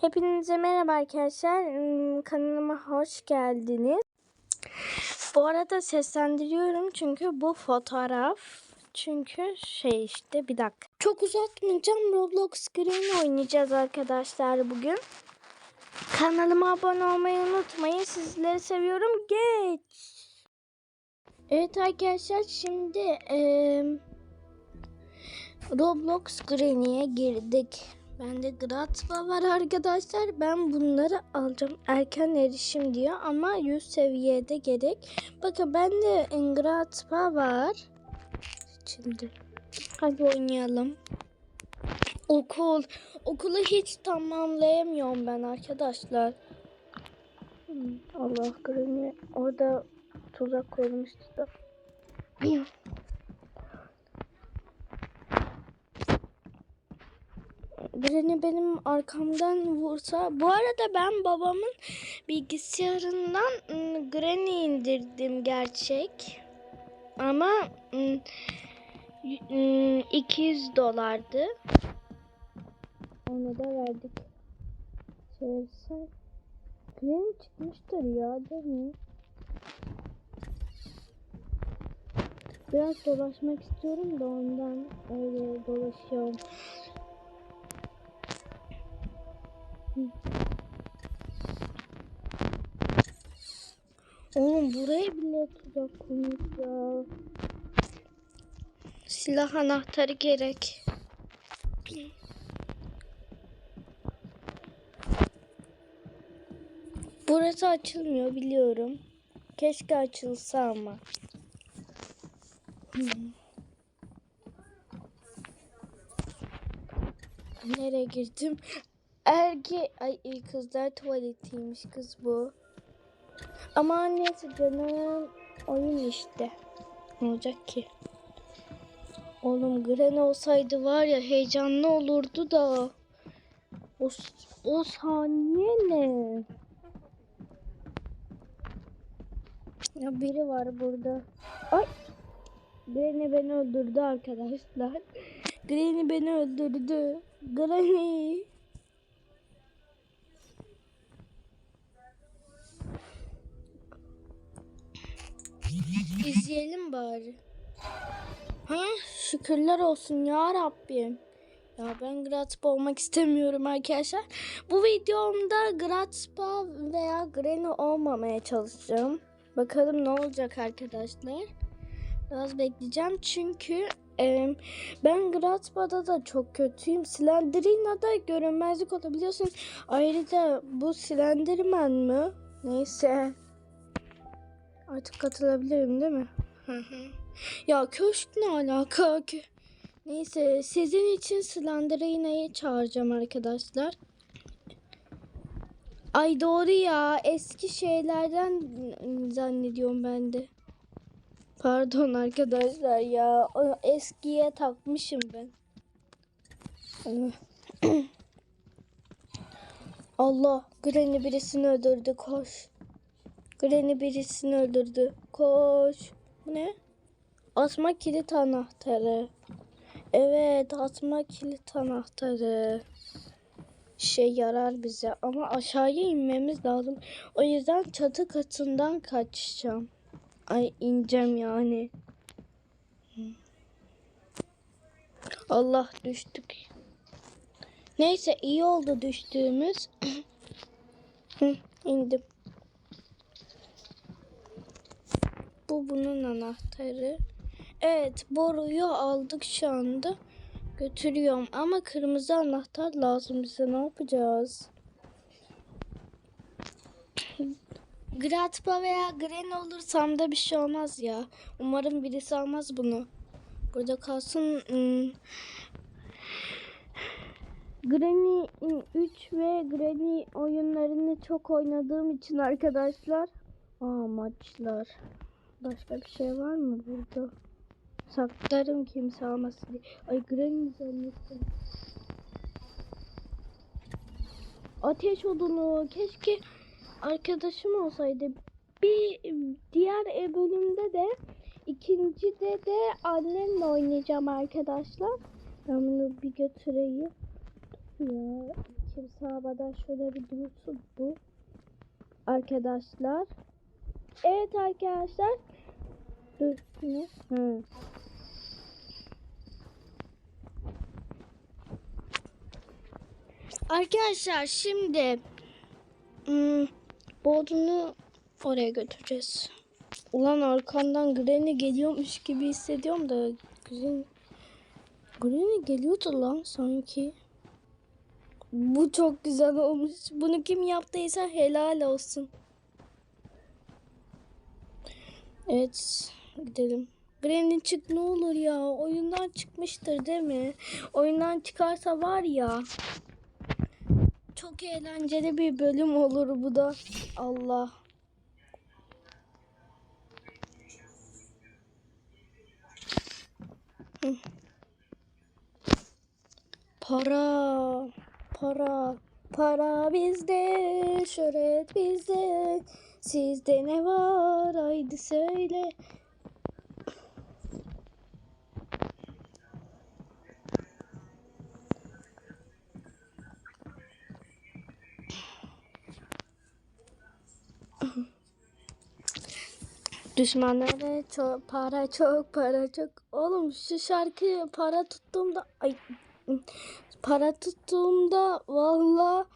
Hepinize merhaba arkadaşlar. Hmm, Kanalıma hoş geldiniz. Bu arada seslendiriyorum çünkü bu fotoğraf çünkü şey işte bir dakika. Çok uzatmayacağım. Roblox Green oynayacağız arkadaşlar bugün. Kanalıma abone olmayı unutmayın. Sizleri seviyorum. Geç. Evet arkadaşlar şimdi eee Roblox Granny'e girdik. Bende Gratva var arkadaşlar. Ben bunları alacağım. Erken erişim diyor ama 100 seviyede gerek. Bakın bende Gratva var. Şimdi hadi oynayalım. Okul. Okulu hiç tamamlayamıyorum ben arkadaşlar. Hmm, Allah Granny orada tuzak koymuştu da. Birini benim arkamdan vursa. Bu arada ben babamın bilgisayarından Granny indirdim gerçek. Ama ım, y- ım, 200 dolardı. Onu da verdik. Çevirsen. Granny çıkmıştır ya değil mi? Biraz dolaşmak istiyorum da ondan öyle dolaşıyorum. Oğlum buraya bile tuzak koymuş ya. Silah anahtarı gerek. Burası açılmıyor biliyorum. Keşke açılsa ama. Nereye girdim? Erge ay kızlar tuvaletiymiş kız bu. Ama neyse canım oyun işte. Ne olacak ki? Oğlum Gren olsaydı var ya heyecanlı olurdu da. O, o saniye ne? Ya biri var burada. Ay. Granny beni öldürdü arkadaşlar. Granny beni öldürdü. Granny. İzleyelim bari. Ha, şükürler olsun ya Rabbim. Ya ben Gratspa olmak istemiyorum arkadaşlar. Bu videomda Gratspa veya Granny olmamaya çalışacağım. Bakalım ne olacak arkadaşlar. Biraz bekleyeceğim çünkü e, ben Gratspa'da da çok kötüyüm. Slenderino'da görünmezlik olabiliyorsun. Ayrıca bu Slenderman mı? Neyse. Artık katılabilirim değil mi? Hı hı. ya köşk ne alaka ki? Neyse sizin için Slenderina'yı çağıracağım arkadaşlar. Ay doğru ya eski şeylerden zannediyorum ben de. Pardon arkadaşlar ya eskiye takmışım ben. Allah Granny birisini öldürdü koş. Granny birisini öldürdü. Koş. Bu ne? Asma kilit anahtarı. Evet asma kilit anahtarı. Şey yarar bize ama aşağıya inmemiz lazım. O yüzden çatı katından kaçacağım. Ay ineceğim yani. Allah düştük. Neyse iyi oldu düştüğümüz. İndim. Bu bunun anahtarı. Evet boruyu aldık şu anda. Götürüyorum ama kırmızı anahtar lazım bize ne yapacağız? Gratpa veya Gren olursam da bir şey olmaz ya. Umarım birisi almaz bunu. Burada kalsın. Hmm. Granny 3 ve Granny oyunlarını çok oynadığım için arkadaşlar. Aa maçlar. Başka bir şey var mı burada? Saklarım kimse almasın diye. Ay Granny zannettim. Ateş odunu. Keşke arkadaşım olsaydı. Bir diğer bölümde de ikincide de annemle oynayacağım arkadaşlar. Ben bunu bir götüreyim. Ya bakayım sağda şöyle bir dursun bu. Arkadaşlar. Evet arkadaşlar. Dur? Hı. Arkadaşlar şimdi hmm, Bodrum'u oraya götüreceğiz. Ulan arkandan Granny geliyormuş gibi hissediyorum da Granny, Granny geliyordu lan sanki. Bu çok güzel olmuş. Bunu kim yaptıysa helal olsun. Evet gidelim. Granny çık ne olur ya. Oyundan çıkmıştır değil mi? Oyundan çıkarsa var ya. Çok eğlenceli bir bölüm olur bu da. Allah. Para, para, para bizde, şöhret bizde. Sizde ne var haydi söyle. Düşmanlara çok para çok para çok. Oğlum şu şarkı para tuttuğumda ay para tuttuğumda valla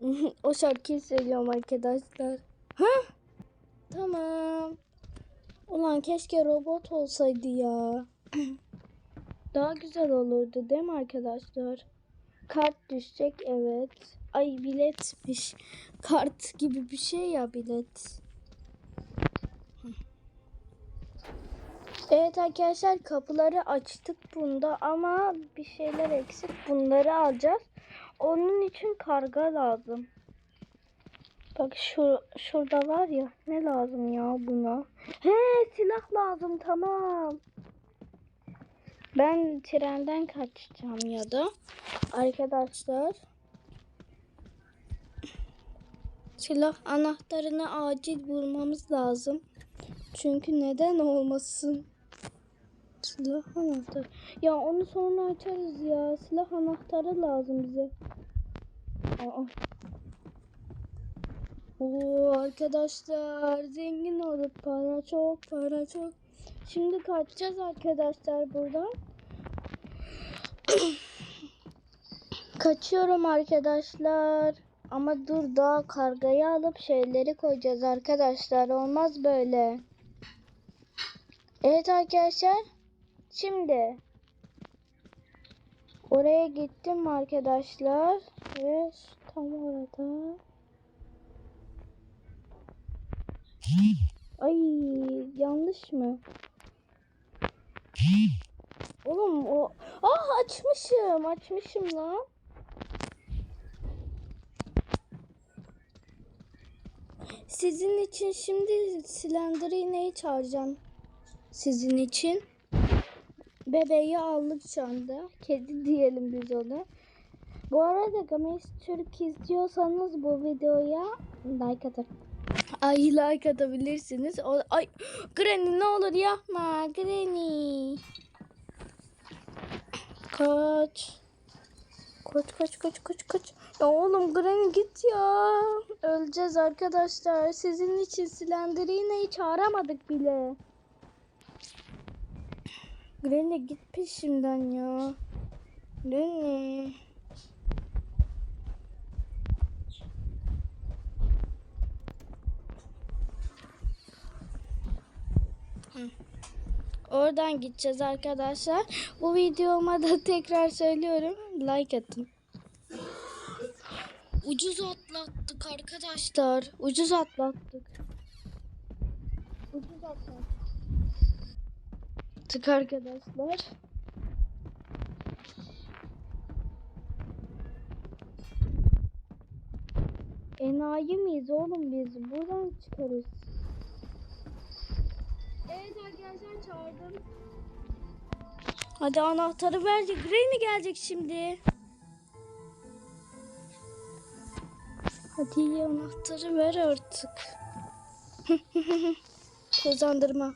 o şarkıyı söylüyorum arkadaşlar. Ha? Tamam. Ulan keşke robot olsaydı ya. Daha güzel olurdu değil mi arkadaşlar? Kart düşecek evet. Ay biletmiş. Kart gibi bir şey ya bilet. Evet arkadaşlar kapıları açtık bunda ama bir şeyler eksik. Bunları alacağız. Onun için karga lazım. Bak şu şurada var ya ne lazım ya buna? He silah lazım tamam. Ben trenden kaçacağım ya da arkadaşlar silah anahtarını acil bulmamız lazım. Çünkü neden olmasın? Silah anahtarı. Ya onu sonra açarız ya. Silah anahtarı lazım bize. Aa. Oo arkadaşlar zengin olduk. Para çok, para çok. Şimdi kaçacağız arkadaşlar buradan. Kaçıyorum arkadaşlar. Ama dur daha kargayı alıp şeyleri koyacağız arkadaşlar. Olmaz böyle. Evet arkadaşlar. Şimdi oraya gittim arkadaşlar. Ve tam orada. Ay yanlış mı? Oğlum o... Ah açmışım açmışım lan. Sizin için şimdi Slender iğneyi çağıracağım. Sizin için. Bebeği aldık şu anda. Kedi diyelim biz ona. Bu arada Games Türk izliyorsanız bu videoya like atın. Ay like atabilirsiniz. O, ay Granny ne olur yapma Granny. Kaç. Kaç kaç kaç kaç kaç. Ya oğlum Granny git ya. Öleceğiz arkadaşlar. Sizin için Slender'ineyi çağıramadık bile. Granny git peşimden ya. Granny. Oradan gideceğiz arkadaşlar. Bu videoma da tekrar söylüyorum. Like atın. Ucuz atlattık arkadaşlar. Ucuz atlattık. Ucuz atlattık. Tık arkadaşlar. Enayi miyiz oğlum biz? Buradan çıkarız. Evet arkadaşlar çağırdım. Hadi anahtarı ver. Granny gelecek şimdi. Hadi anahtarı ver artık. Kozandırma.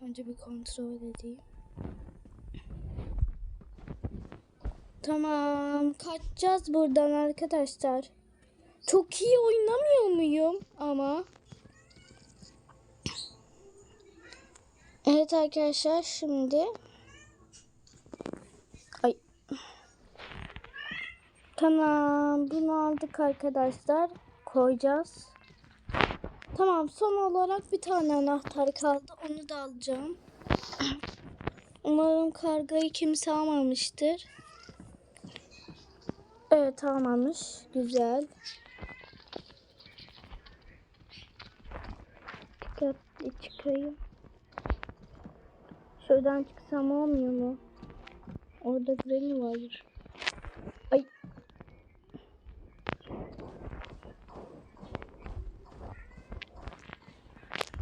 Önce bir kontrol edeyim. Tamam. Kaçacağız buradan arkadaşlar. Çok iyi oynamıyor muyum ama? Evet arkadaşlar şimdi Ay. Tamam bunu aldık arkadaşlar. Koyacağız. Tamam son olarak bir tane anahtar kaldı. Onu da alacağım. Umarım kargayı kimse almamıştır. Evet almamış. Güzel. Dikkatli çıkayım. Şuradan çıksam olmuyor mu? Orada Granny var. Ay.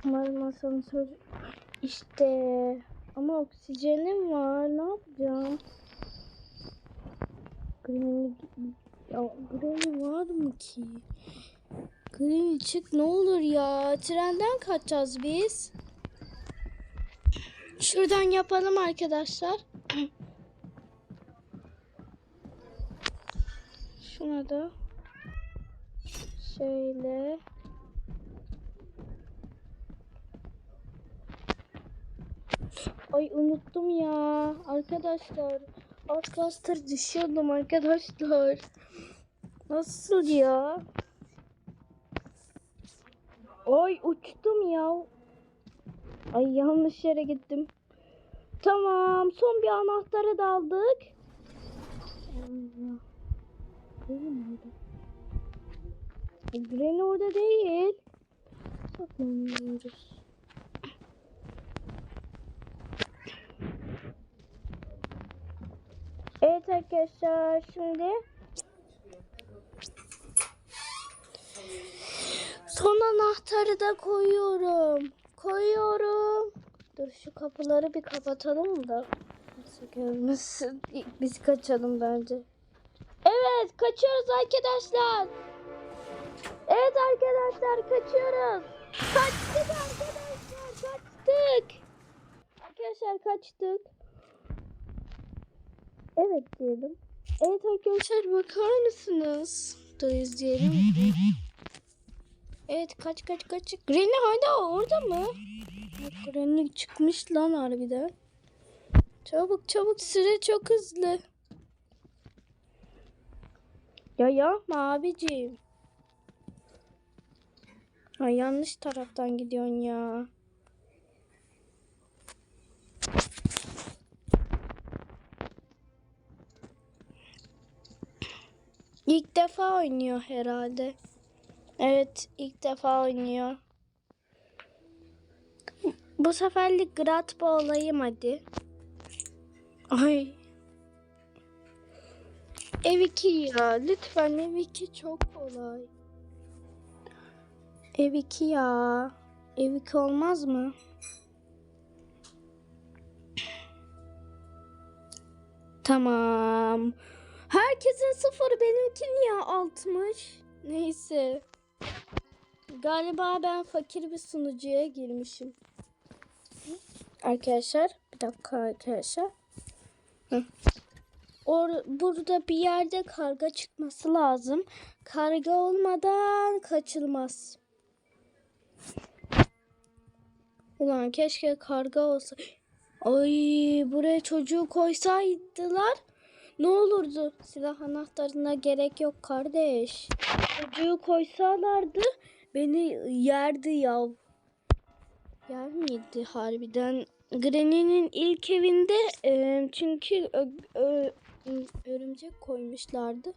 Umarım asansör işte ama oksijenim var. Ne yapacağım? Granny ya Granny var mı ki? Granny çık ne olur ya. Trenden kaçacağız biz. Şuradan yapalım arkadaşlar. Şuna da şöyle Ay unuttum ya arkadaşlar. Az kastır düşüyordum arkadaşlar. Nasıl ya? Ay uçtum ya. Ay yanlış yere gittim. Tamam son bir anahtarı da aldık. Granny orada değil. Saklanıyoruz. Evet arkadaşlar şimdi son anahtarı da koyuyorum. Koyuyorum. Dur şu kapıları bir kapatalım da. Nasıl görmesin. Biz kaçalım bence. Evet kaçıyoruz arkadaşlar. Evet arkadaşlar kaçıyoruz. Kaçtık arkadaşlar kaçtık. Arkadaşlar kaçtık. Evet diyelim. Evet arkadaşlar bakar mısınız? Dur izleyelim. Evet kaç kaç kaç. Granny hala orada mı? Evet, Granny çıkmış lan harbiden. Çabuk çabuk süre çok hızlı. Ya yapma abicim. Ay yanlış taraftan gidiyorsun ya. İlk defa oynuyor herhalde. Evet, ilk defa oynuyor. Bu seferlik Gratba olayım hadi. Ay. Ev 2 ya. Lütfen ev 2 çok kolay. Ev 2 ya. Ev 2 olmaz mı? Tamam. Herkesin sıfır benimki niye 60? Neyse. Galiba ben fakir bir sunucuya girmişim. Arkadaşlar bir dakika arkadaşlar. Or burada bir yerde karga çıkması lazım. Karga olmadan kaçılmaz. Ulan keşke karga olsa. Ay buraya çocuğu koysaydılar ne olurdu? Silah anahtarına gerek yok kardeş. Çocuğu koysalardı beni yerdi ya. Yer miydi harbiden? Granny'nin ilk evinde e, çünkü ö- ö- örümcek koymuşlardı.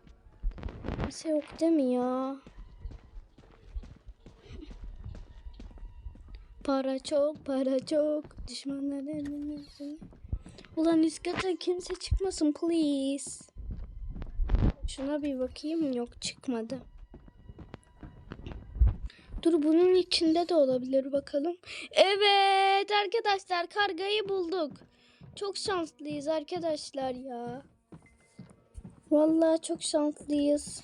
Kimse yok değil mi ya? Para çok, para çok. Düşmanların elimizde. Ulan üst kata kimse çıkmasın please. Şuna bir bakayım. Yok çıkmadı. Dur bunun içinde de olabilir bakalım. Evet arkadaşlar kargayı bulduk. Çok şanslıyız arkadaşlar ya. Vallahi çok şanslıyız.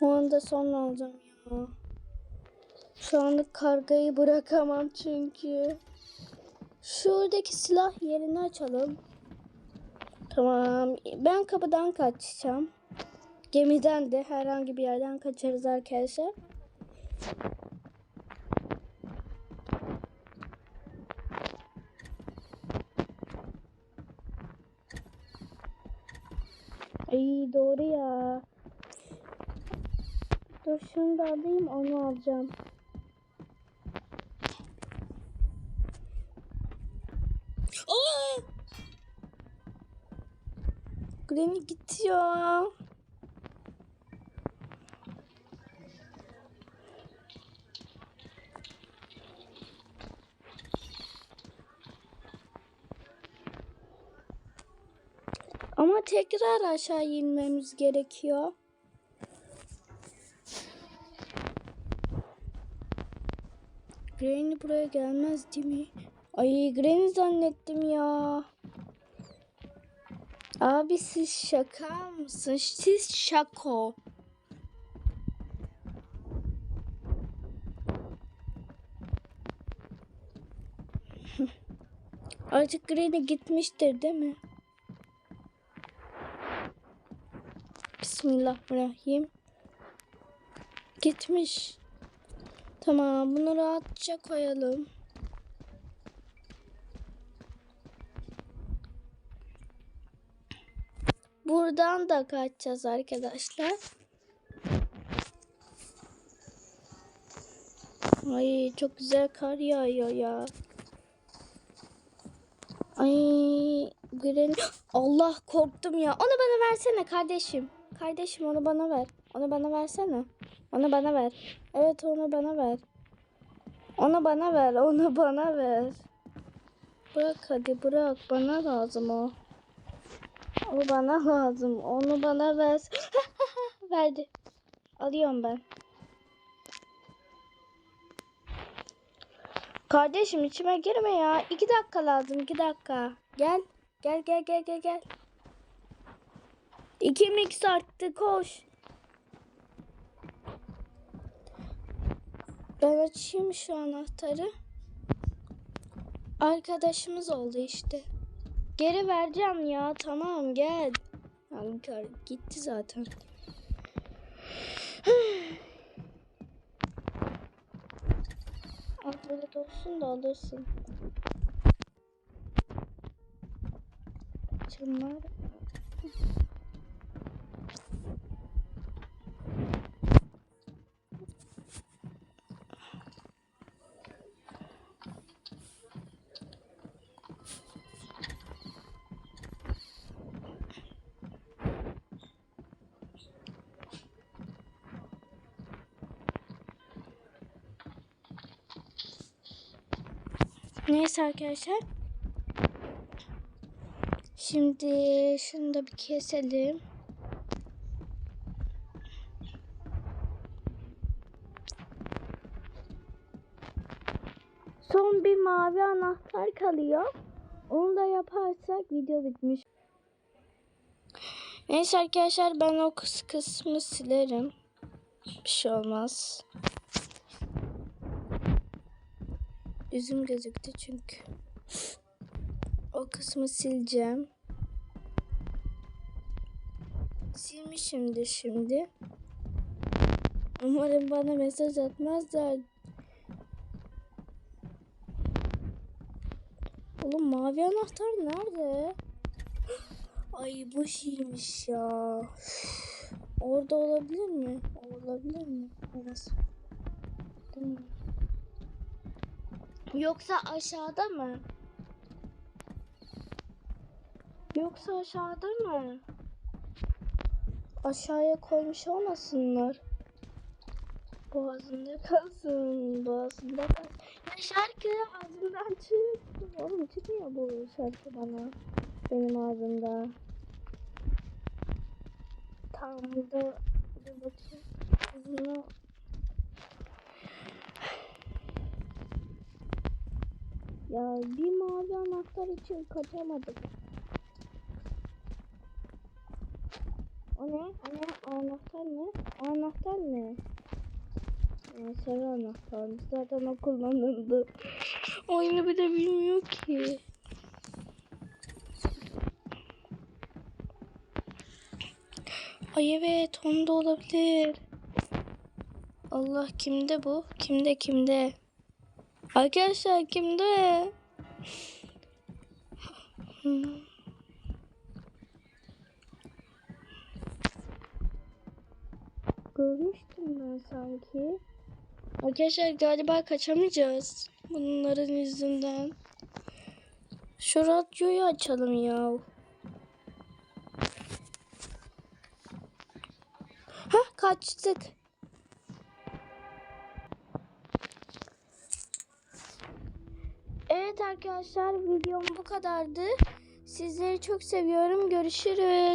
O anda son alacağım ya. Şu anlık kargayı bırakamam çünkü. Şuradaki silah yerini açalım. Tamam. Ben kapıdan kaçacağım. Gemiden de herhangi bir yerden kaçarız arkadaşlar. Ay doğru ya. Dur şunu da alayım onu alacağım. Aa! Granny gidiyor. Ama tekrar aşağı inmemiz gerekiyor. Granny buraya gelmez değil mi? Ay Granny zannettim ya. Abi siz şaka mısın? Siz şako. Artık Granny gitmiştir değil mi? Bismillahirrahmanirrahim. Gitmiş. Tamam bunu rahatça koyalım. Buradan da kaçacağız arkadaşlar. Ay çok güzel kar yağıyor ya. Ay Gren Allah korktum ya. Onu bana versene kardeşim. Kardeşim onu bana ver. Onu bana versene. Onu bana ver. Evet onu bana ver. Onu bana ver. Onu bana ver. Bırak hadi bırak. Bana lazım o. O bana lazım. Onu bana ver. Verdi. Alıyorum ben. Kardeşim içime girme ya. İki dakika lazım. iki dakika. Gel. Gel gel gel gel gel. İki mix arttı koş. Ben açayım şu anahtarı. Arkadaşımız oldu işte. Geri vereceğim ya. Tamam gel. Yani gitti zaten. Al böyle olsun da alırsın. Şunlar. Neyse arkadaşlar. Şimdi şunu da bir keselim. Son bir mavi anahtar kalıyor. Onu da yaparsak video bitmiş. Neyse arkadaşlar ben o kıs kısmı silerim. Bir şey olmaz. Yüzüm gözüktü çünkü. O kısmı sileceğim. Silmişimdir şimdi. Umarım bana mesaj atmazlar. Oğlum mavi anahtar nerede? Ay bu şeymiş ya. Orada olabilir mi? Olabilir mi? Orası. Değil mi? Yoksa aşağıda mı? Yoksa aşağıda mı? Aşağıya koymuş olmasınlar. Boğazında kalsın. Boğazında kalsın. Ya şarkı ağzımdan çıktı. Oğlum çıkmıyor bu şarkı bana. Benim ağzımda. Tamam burada. Dur bakayım. Ağzına Ya bir mavi anahtar için kaçamadık. O ne? O ne? Anahtar ne? Anahtar ne? Ya sarı anahtar. Zaten o kullanıldı. Oyunu bile bilmiyor ki. Ay evet onda olabilir. Allah kimde bu? Kimde kimde? Arkadaşlar kimde? Görmüştüm ben sanki. Arkadaşlar galiba kaçamayacağız. Bunların yüzünden. Şu radyoyu açalım ya. Hah kaçtık. Evet arkadaşlar videom bu kadardı. Sizleri çok seviyorum. Görüşürüz.